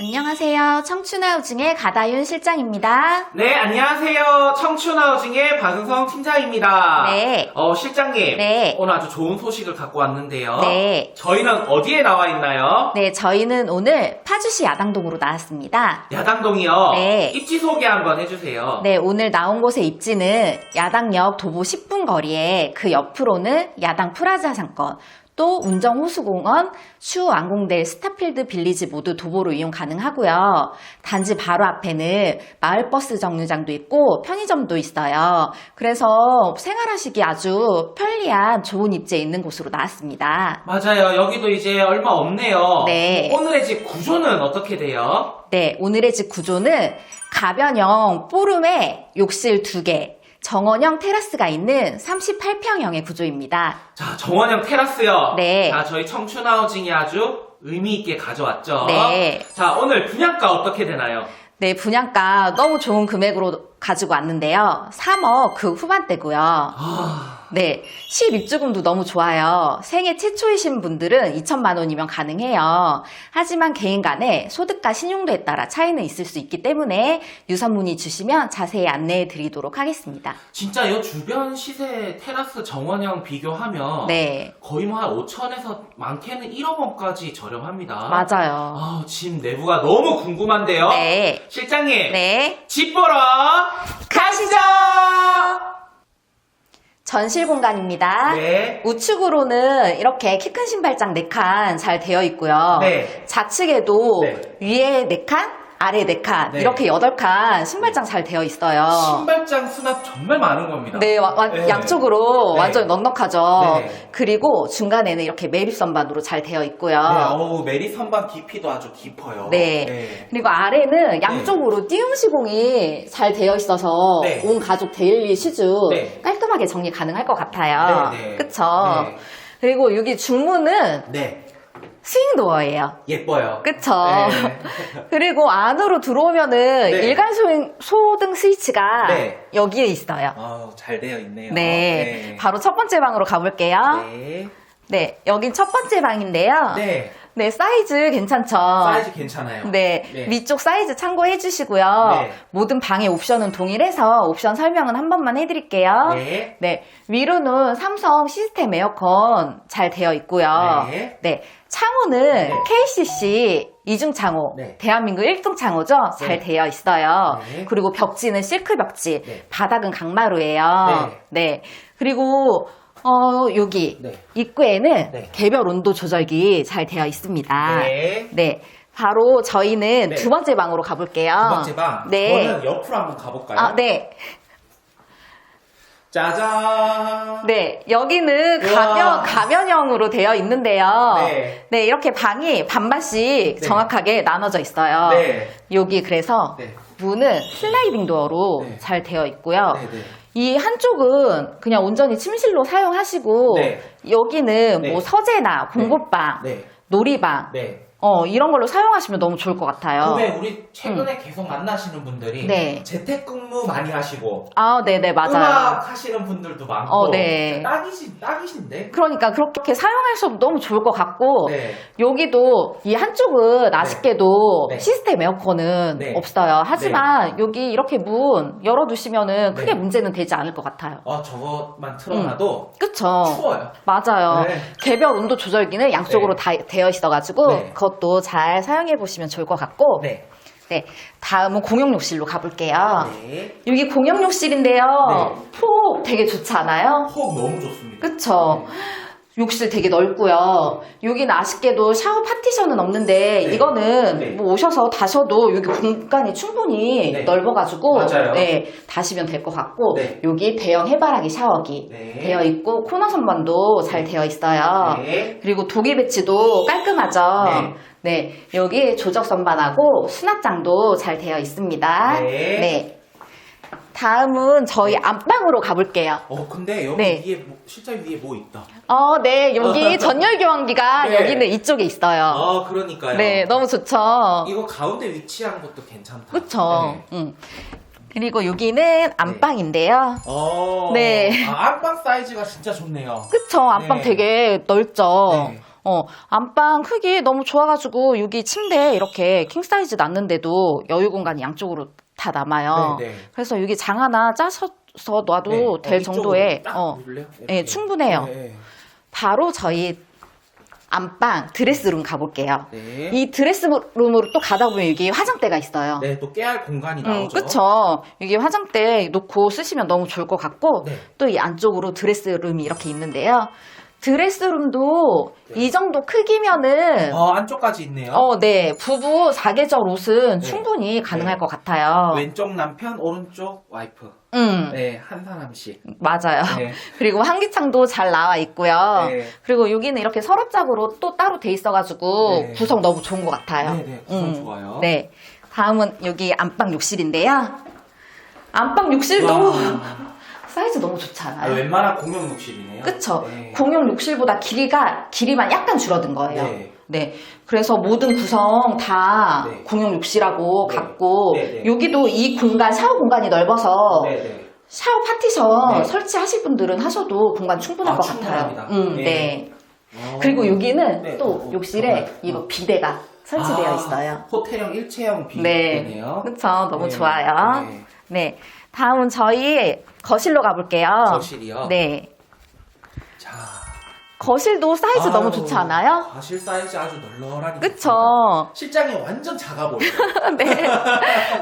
안녕하세요. 청춘하우징의 가다윤 실장입니다. 네, 안녕하세요. 청춘하우징의 박은성 팀장입니다. 네. 어, 실장님. 네. 오늘 아주 좋은 소식을 갖고 왔는데요. 네. 저희는 어디에 나와 있나요? 네, 저희는 오늘 파주시 야당동으로 나왔습니다. 야당동이요. 네. 입지 소개 한번 해주세요. 네, 오늘 나온 곳의 입지는 야당역 도보 10분 거리에 그 옆으로는 야당 프라자 상권, 또 운정 호수공원, 추 왕공델 스타필드 빌리지 모두 도보로 이용 가능하고요. 단지 바로 앞에는 마을버스 정류장도 있고 편의점도 있어요. 그래서 생활하시기 아주 편리한 좋은 입지에 있는 곳으로 나왔습니다. 맞아요. 여기도 이제 얼마 없네요. 네. 오늘의 집 구조는 어떻게 돼요? 네, 오늘의 집 구조는 가변형 포룸에 욕실 2개, 정원형 테라스가 있는 38평형의 구조입니다. 자, 정원형 테라스요. 네. 자, 저희 청춘하우징이 아주 의미 있게 가져왔죠. 네. 자, 오늘 분양가 어떻게 되나요? 네, 분양가 너무 좋은 금액으로 가지고 왔는데요. 3억 그 후반대고요. 아, 네, 시입주금도 너무 좋아요. 생애 최초이신 분들은 2천만 원이면 가능해요. 하지만 개인 간에 소득과 신용도에 따라 차이는 있을 수 있기 때문에 유선 문의 주시면 자세히 안내해 드리도록 하겠습니다. 진짜 이 주변 시세 테라스 정원형 비교하면 네, 거의 뭐 한 5천에서 많게는 1억 원까지 저렴합니다. 맞아요. 아, 집 내부가 너무 궁금한데요. 네, 실장님, 네. 집 보러 가시죠. 전실 공간입니다. 네. 우측으로는 이렇게 키 큰 신발장 4칸 잘 되어 있고요. 네. 좌측에도 네. 위에 4칸, 아래 4칸, 네. 이렇게 8칸 신발장 잘 되어 있어요. 신발장 수납 정말 많은 겁니다. 네, 와- 와- 네. 양쪽으로 네. 완전 넉넉하죠. 네. 그리고 중간에는 이렇게 매립 선반으로 잘 되어 있고요. 네, 어우, 메리 선반 깊이도 아주 깊어요. 네. 그리고 아래는 양쪽으로 띄움 시공이 잘 되어 있어서 네. 온 가족 데일리 슈즈 네. 깔끔하게 정리 가능할 것 같아요. 네, 네. 그쵸? 네. 그리고 여기 중문은 네. 스윙도어예요. 예뻐요. 그쵸? 네. 그리고 안으로 들어오면은 네. 일간 소등, 소등 스위치가 네. 여기에 있어요. 아우, 잘 되어 있네요. 네. 바로 첫 번째 방으로 가볼게요. 네. 네. 여긴 첫 번째 방인데요. 네. 네, 사이즈 괜찮죠? 사이즈 괜찮아요. 네, 네. 위쪽 사이즈 참고해 주시고요. 네. 모든 방의 옵션은 동일해서 옵션 설명은 한 번만 해드릴게요. 네. 네, 위로는 삼성 시스템 에어컨 잘 되어 있고요. 네. 네, 창호는 네. KCC 이중 창호, 네. 대한민국 1등 창호죠? 잘 네. 되어 있어요. 네. 그리고 벽지는 실크 벽지, 네. 바닥은 강마루예요. 네. 네. 그리고 어, 여기 네. 입구에는 네. 개별 온도 조절기 잘 되어 있습니다. 네. 네. 바로 저희는 네. 두 번째 방으로 가볼게요. 두 번째 방. 네. 저는 옆으로 한번 가볼까요? 아, 네. 짜잔. 네. 여기는 우와. 가변, 가변형으로 되어 있는데요. 네. 네. 이렇게 방이 반반씩 네. 정확하게 나눠져 있어요. 네. 여기 그래서 네. 문은 슬라이딩 도어로 네. 잘 되어 있고요. 네, 네. 이 한쪽은 그냥 온전히 침실로 사용하시고 네. 여기는 네. 뭐 서재나 공부방, 네. 놀이방 네. 어, 이런 걸로 사용하시면 너무 좋을 것 같아요. 근데 우리 최근에 계속 만나시는 분들이 음. 네. 재택근무 많이 하시고 아, 네네, 맞아요. 음악 하시는 분들도 많고 어, 네. 딱이신 딱이신데. 그러니까 그렇게 사용하셔도 너무 좋을 것 같고 네. 여기도 이 한쪽은 아쉽게도 네. 시스템 에어컨은 네. 없어요. 하지만 여기 이렇게 문 열어두시면은 크게 네. 문제는 되지 않을 것 같아요. 어 저것만 틀어놔도 그쵸? 추워요. 맞아요. 네. 개별 온도 조절기는 양쪽으로 네. 다 되어 있어가지고 네. 그 것도 잘 사용해 보시면 좋을 것 같고 네. 네, 다음은 공용 욕실로 가볼게요. 네. 여기 공용 욕실인데요. 네. 폭 되게 좋지 않아요? 호흡 너무 좋습니다. 그쵸? 욕실 되게 넓고요. 여기는 아쉽게도 샤워 파티션은 없는데 네. 이거는 네. 뭐 오셔서 다셔도 여기 공간이 충분히 네. 넓어가지고 맞아요. 네, 다시면 될 것 같고 네. 여기 대형 해바라기 샤워기 네. 되어 있고 코너 선반도 잘 되어 있어요. 네. 그리고 독일 배치도 깔끔하죠. 네. 네, 여기 조적 선반하고 수납장도 잘 되어 있습니다. 네. 다음은 저희 안방으로 가볼게요. 어 근데 여기 네. 위에 뭐, 실제 위에 뭐 있다. 어, 네, 여기 전열 교환기가 네. 여기는 이쪽에 있어요. 아 그러니까요. 네, 너무 좋죠. 이거 가운데 위치한 것도 괜찮다. 그쵸. 네. 응. 그리고 여기는 안방인데요. 어. 네. 아, 안방 사이즈가 진짜 좋네요. 그쵸, 안방 네. 되게 넓죠. 네. 어, 안방 크기 너무 좋아가지고 여기 침대 이렇게 킹 사이즈 났는데도 여유 공간이 양쪽으로 다 남아요. 네, 네. 그래서 여기 장 하나 짜서 놔도 네. 될 어, 정도의 이쪽으로 딱 어? 예, 이렇게. 충분해요. 네, 바로 저희 안방 드레스룸 가볼게요. 네. 이 드레스룸으로 또 가다 보면 여기 화장대가 있어요. 네, 또 깨알 공간이 음, 나오죠. 그쵸. 여기 화장대 놓고 쓰시면 너무 좋을 것 같고, 네. 또이 안쪽으로 드레스룸이 이렇게 있는데요. 드레스룸도 네. 이 정도 크기면은, 어, 안쪽까지 있네요. 어, 네. 부부 사계절 옷은 네. 충분히 가능할 네. 것 같아요. 왼쪽 남편, 오른쪽 와이프. 음, 네, 한 사람씩. 맞아요. 네. 그리고 환기창도 잘 나와 있고요. 네. 그리고 여기는 이렇게 서랍장으로 또 따로 돼 있어가지고 네. 구성 너무 좋은 것 같아요. 네, 네, 구성 좋아요. 네. 다음은 여기 안방 욕실인데요. 안방 욕실도 와. 사이즈 너무 아, 좋잖아요. 웬만한 공용 욕실이네요. 그쵸? 네. 공용 욕실보다 길이가, 길이만 약간 줄어든 거예요. 네. 네. 그래서 모든 구성 다 네. 공용 욕실하고 네. 같고, 네, 네. 여기도 이 공간, 샤워 공간이 넓어서 네, 네. 샤워 파티션 네. 설치하실 분들은 하셔도 공간 충분할 아, 것 충분합니다. 같아요. 음, 네. 네. 어. 그리고 여기는 네. 또 어, 욕실에 정말. 이거 어. 비대가 설치되어 아, 있어요. 호텔형 일체형 네. 비대네요. 그쵸. 너무 네. 좋아요. 네. 네. 다음은 저희 거실로 가볼게요. 거실이요. 네. 자. 거실도 사이즈 아유, 너무 좋지 않아요? 거실 사이즈 아주 널널하게. 그쵸. 좋습니다. 실장이 완전 작아 보여요. 네.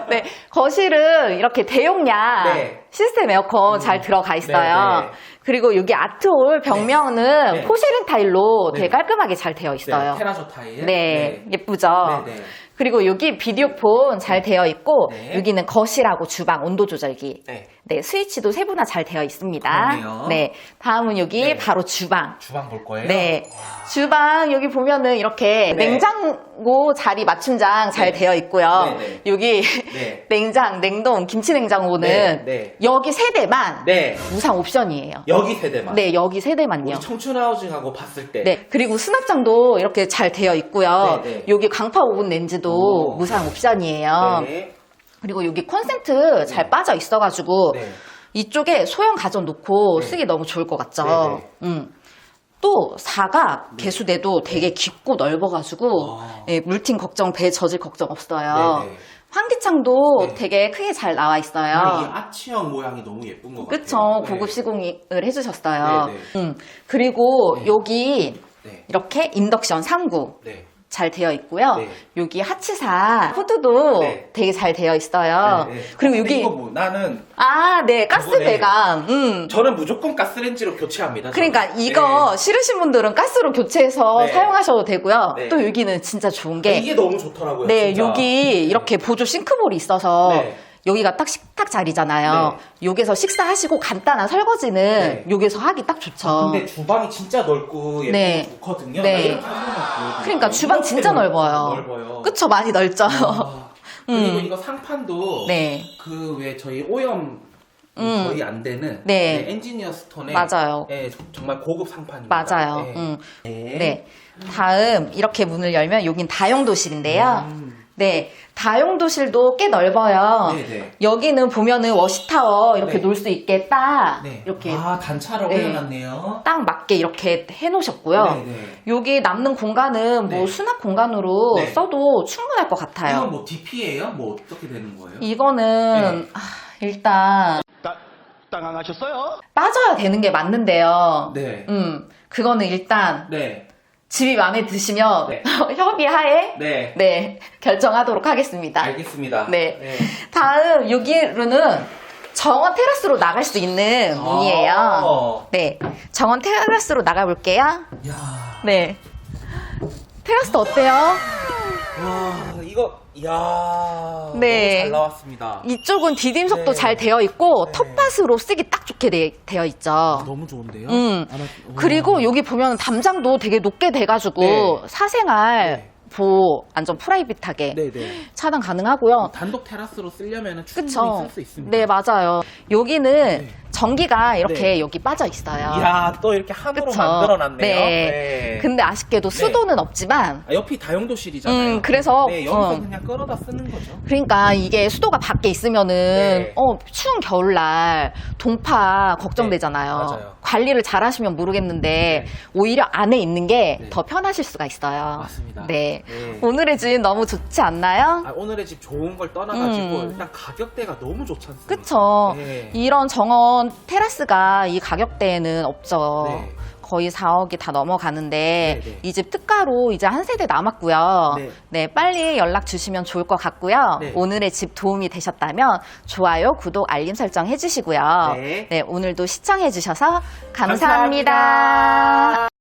네. 거실은 이렇게 대용량 네. 시스템 에어컨 음. 잘 들어가 있어요. 네, 네. 그리고 여기 아트홀 벽면은 네. 포세린 타일로 되게 네. 깔끔하게 잘 되어 있어요. 네, 테라조 타일. 네, 예쁘죠? 네, 네. 그리고 여기 비디오폰 잘 되어 있고 네. 여기는 거실하고 주방 온도 조절기. 네. 네, 스위치도 세분화 잘 되어 있습니다. 그러네요. 네. 다음은 여기 네. 바로 주방. 주방 볼 거예요. 네. 와. 주방 여기 보면은 이렇게 네. 냉장고 자리 맞춤장 잘 네. 되어 있고요. 네, 네. 여기 네. 냉장, 냉동, 김치 냉장고는 네, 네. 여기 세 대만 네. 무상 옵션이에요. 여기 세대만. 네, 여기 세 대만요. 우리 청춘 하우징하고 봤을 때. 네, 그리고 수납장도 이렇게 잘 되어 있고요. 네, 네. 여기 강파 오븐 렌즈도 오. 무상 옵션이에요. 네. 그리고 여기 콘센트 잘 네. 빠져 있어가지고 네. 이쪽에 소형 가전 놓고 네. 쓰기 너무 좋을 것 같죠. 네, 네. 음. 또 사각 개수대도 되게 깊고 넓어가지고 아. 예, 물팅 걱정, 배 젖을 걱정 없어요. 네, 네. 환기창도 네. 되게 크게 잘 나와 아니, 이 있어요. 아치형 모양이 너무 예쁜 것 그쵸, 같아요. 네. 고급 시공을 해주셨어요. 네, 네. 음. 그리고 네. 여기 네. 이렇게 인덕션 3구 네. 잘 되어 있고요. 네. 여기 하치사 후드도 네. 되게 잘 되어 있어요. 네, 네. 그리고 여기 이거 뭐 나는 아, 네, 가스 저번에- 배관. 음. 저는 무조건 가스렌지로 교체합니다. 그러니까. 이거 네. 싫으신 분들은 가스로 교체해서 네. 사용하셔도 되고요. 네. 또 여기는 진짜 좋은 게 이게 너무 좋더라고요. 네, 진짜. 여기 이렇게 보조 싱크볼이 있어서 네. 여기가 딱 식탁 자리잖아요. 여기서 식사하시고 간단한 설거지는 네. 여기서 하기 딱 좋죠. 근데 주방이 진짜 넓고 예쁘고 네. 좋거든요. 네. 나 이렇게 보여드릴게요. 그러니까 주방 이렇게 진짜 넓- 넓어요. 넓어요. 그쵸, 많이 넓죠. 아, 그리고 음. 이거 상판도 네. 그 왜 저희 오염 음. 거의 안 되는 네. 네, 엔지니어 스톤에 맞아요. 네, 정말 고급 상판입니다. 맞아요. 네. 음. 네. 네. 다음 이렇게 문을 열면 여긴 다용도실인데요. 음. 네. 다용도실도 꽤 넓어요. 네, 네. 여기는 보면은 워시타워 이렇게 네. 놓을 수 있게 딱 네. 이렇게 아 단차를 네. 올려놨네요. 딱 맞게 이렇게 해 놓으셨고요. 네, 네. 여기 남는 공간은 뭐 네. 수납 공간으로 네. 써도 충분할 것 같아요. 이건 뭐 DP예요? 뭐 어떻게 되는 거예요? 이거는 네. 아, 일단 따, 당황하셨어요? 빠져야 되는 게 맞는데요. 네. 음, 그거는 일단 네. 집이 마음에 드시면 네. 협의하에 네. 네, 결정하도록 하겠습니다. 알겠습니다. 네. 다음 여기로는 정원 테라스로 나갈 수 있는 문이에요. 아. 네, 정원 테라스로 나가볼게요. 야. 네, 테라스 어때요? 와, 이거 야. 네. 너무 잘 나왔습니다. 이쪽은 디딤석도 네. 잘 되어 있고 네. 텃밭으로 쓰기 딱 좋게 되, 되어 있죠. 너무 좋은데요? 음. 아마- 그리고. 여기 보면 담장도 되게 높게 돼가지고 네. 사생활 네. 보호 완전 프라이빗하게 네, 네. 차단 가능하고요. 단독 테라스로 쓰려면 충분히? 쓸 수 있습니다. 네, 맞아요. 여기는 네. 전기가 이렇게 네. 여기 빠져 있어요. 이야, 또 이렇게 함으로 그쵸? 만들어놨네요. 네. 근데 아쉽게도 네. 수도는 없지만 아, 옆이 다용도실이잖아요. 음, 그래서, 네, 여기서 어. 그냥 끌어다 쓰는 거죠. 그러니까 이게 수도가 밖에 있으면은 네. 어, 추운 겨울날 동파 걱정되잖아요. 네, 맞아요. 관리를 잘 하시면 모르겠는데 네. 오히려 안에 있는 게 네. 더 편하실 수가 있어요. 맞습니다. 네. 네. 오늘의 집 너무 좋지 않나요? 아, 오늘의 집 좋은 걸 떠나가지고 음. 일단 가격대가 너무 좋지 않습니까? 그쵸. 네. 이런 정원 테라스가 이 가격대에는 없죠. 네. 거의 4억이 다 넘어가는데 네, 네. 이 집 특가로 이제 한 세대 남았고요. 네. 네, 빨리 연락 주시면 좋을 것 같고요. 네. 오늘의 집 도움이 되셨다면 좋아요, 구독, 알림 설정 해주시고요. 네. 네, 오늘도 시청해 주셔서 감사합니다. 감사합니다.